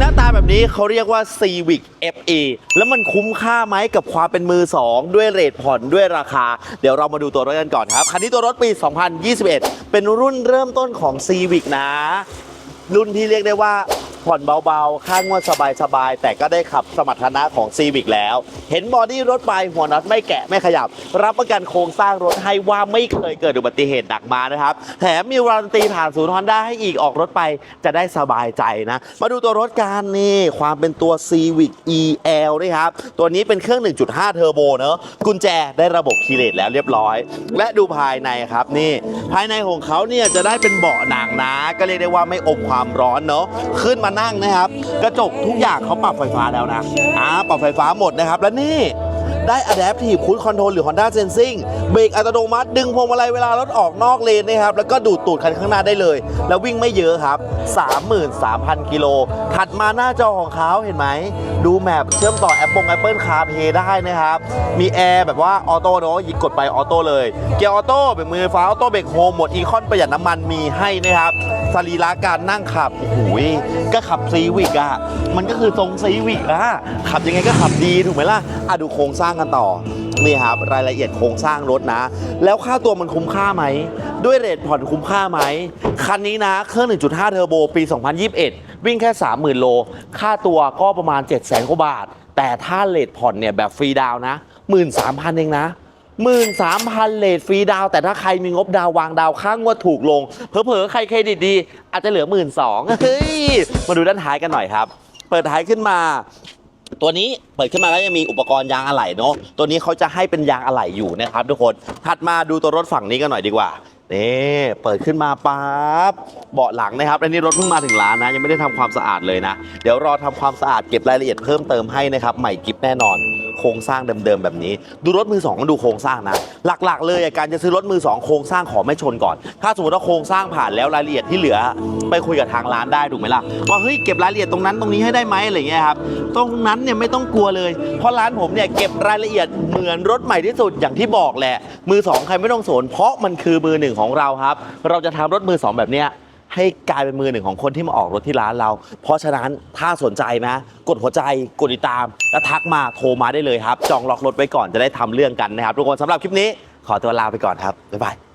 หน้าตาแบบนี้เขาเรียกว่า Civic FE แล้วมันคุ้มค่าไหมกับความเป็นมือ 2 ด้วยเรทผ่อนด้วยราคา เดี๋ยวเรามาดูตัวรถกันก่อนครับ คันนี้ตัวรถปี 2021 เป็นรุ่นเริ่มต้นของ Civic นะ รุ่นที่เรียกได้ว่า ผ่อนเบาๆ ค่างวดสบายๆ แต่ก็ได้ขับสมรรถนะของ Civic แล้ว เห็นบอดี้รถไปหัวน็อตไม่แกะไม่ขยับ รับประกันโครงสร้างรถให้ว่าไม่เคยเกิดอุบัติเหตุหนักมานะครับ แถมมีวารันตีผ่านศูนย์ฮอนด้าให้อีกออกรถไปจะได้สบายใจนะ มาดูตัวรถกันนี่ความเป็นตัว Civic EL นี่ครับตัวนี้เป็นเครื่อง 1.5 เทอร์โบเนอะกุญแจได้ระบบคีย์เลสแล้วเรียบร้อย และดูภายในครับนี่ ภายในของเขาเนี่ยจะได้เป็นเบาะหนังนะ ก็เรียกได้ว่าไม่อมความร้อนเนาะขึ้นมานั่งนะครับ กระจกทุกอย่างเขาปรับไฟฟ้าแล้วนะอ่าปรับไฟฟ้าหมดนะครับ และนี่ ได้ Adaptive Cruise Control หรือ Honda Sensing เบรกอัตโนมัติ ดึงพวงมาลัยเวลารถออกนอกเลนนะครับ แล้วก็ดูดตูดคันข้างหน้าได้เลย แล้ววิ่งไม่เยอะครับ 33,000 กิโล ถัดมาหน้าจอของเขาเห็นไหม ดูแมปเชื่อมต่อแอปปง Apple CarPlay ได้นะครับ มีแอร์แบบว่าออโต้เนาะยิบกดไปออโต้เลย เกียร์ออโต้เบรกมือฟ้าออโต้เบรกโฮมหมดอีคอนประหยัดน้ำมันมีให้นะครับสรีระการนั่งขับโอ้โหก็ขับซีวิกอะมันก็คือทรงซีวิกอะขับยังไงก็ขับดีถูกไหมล่ะอะดูโครงสร้างกันต่อ นี่ครับรายละเอียดโครงสร้างรถนะ แล้วค่าตัวมันคุ้มค่าไหม ด้วยเรทผ่อนคุ้มค่าไหม คันนี้นะ เครื่อง 1.5 เทอร์โบปี 2021 วิ่งแค่ 30,000 โล ค่าตัวก็ประมาณ 700,000กว่าบาท แต่ถ้าเรทผ่อนเนี่ยแบบฟรีดาวนะ 13,000 เองนะ13,000เลทฟรีดาว แต่ถ้าใครมีงบดาววางดาวน์ค่างวดถูกลง เผลอๆ ใครเครดิตดี อาจจะเหลือ12,000เฮ้ย มาดูด้านท้ายกันหน่อยครับ เปิดท้ายขึ้นมา ตัวนี้เปิดขึ้นมาแล้วยังมีอุปกรณ์ยางอะไหล่เนาะตัวนี้เขาจะให้เป็นยางอะไหล่อยู่นะครับทุกคนถัดมาดูตัวรถฝั่งนี้กันหน่อยดีกว่า นี่เปิดขึ้นมาปั๊บเบาะหลังนะครับอันนี้รถเพิ่งมาถึงร้านนะ ยังไม่ได้ทำความสะอาดเลยนะ เดี๋ยวรอทำความสะอาดเก็บรายละเอียดเพิ่มเติมให้นะครับ ใหม่กิฟแน่นอน โครงสร้างเดิมๆแบบนี้ ดูรถมือสองก็ดูโครงสร้างนะ หลักๆ เลยการจะซื้อรถมือสองโครงสร้างขอไม่ชนก่อน ถ้าสมมติว่าโครงสร้างผ่านแล้วรายละเอียดที่เหลือ ไปคุยกับทางร้านได้ถูกไหมล่ะว่าเฮ้ยเก็บรายละเอียดตรงนั้นตรงนี้ให้ได้ไหมอะไรเงี้ยครับตรงนั้นเนี่ยไม่ต้องกลัวเลยเพราะร้านผมเนี่ยเก็บรายละเอียดเหมือนรถใหม่ที่สุดอย่างที่บอกแหละมือสองใครไม่ต้องสนเพราะมันคือมือหนึ่งของเราครับ เราจะทำรถมือสองแบบเนี้ยให้กลายเป็นมือหนึ่งของคนที่มาออกรถที่ร้านเรา เพราะฉะนั้นถ้าสนใจนะ กดหัวใจกดติดตาม และทักมาโทรมาได้เลยครับ จองล็อกรถไว้ก่อนจะได้ทำเรื่องกันนะครับทุกคนสำหรับคลิปนี้ขอตัวลาไปก่อนครับบ๊ายบาย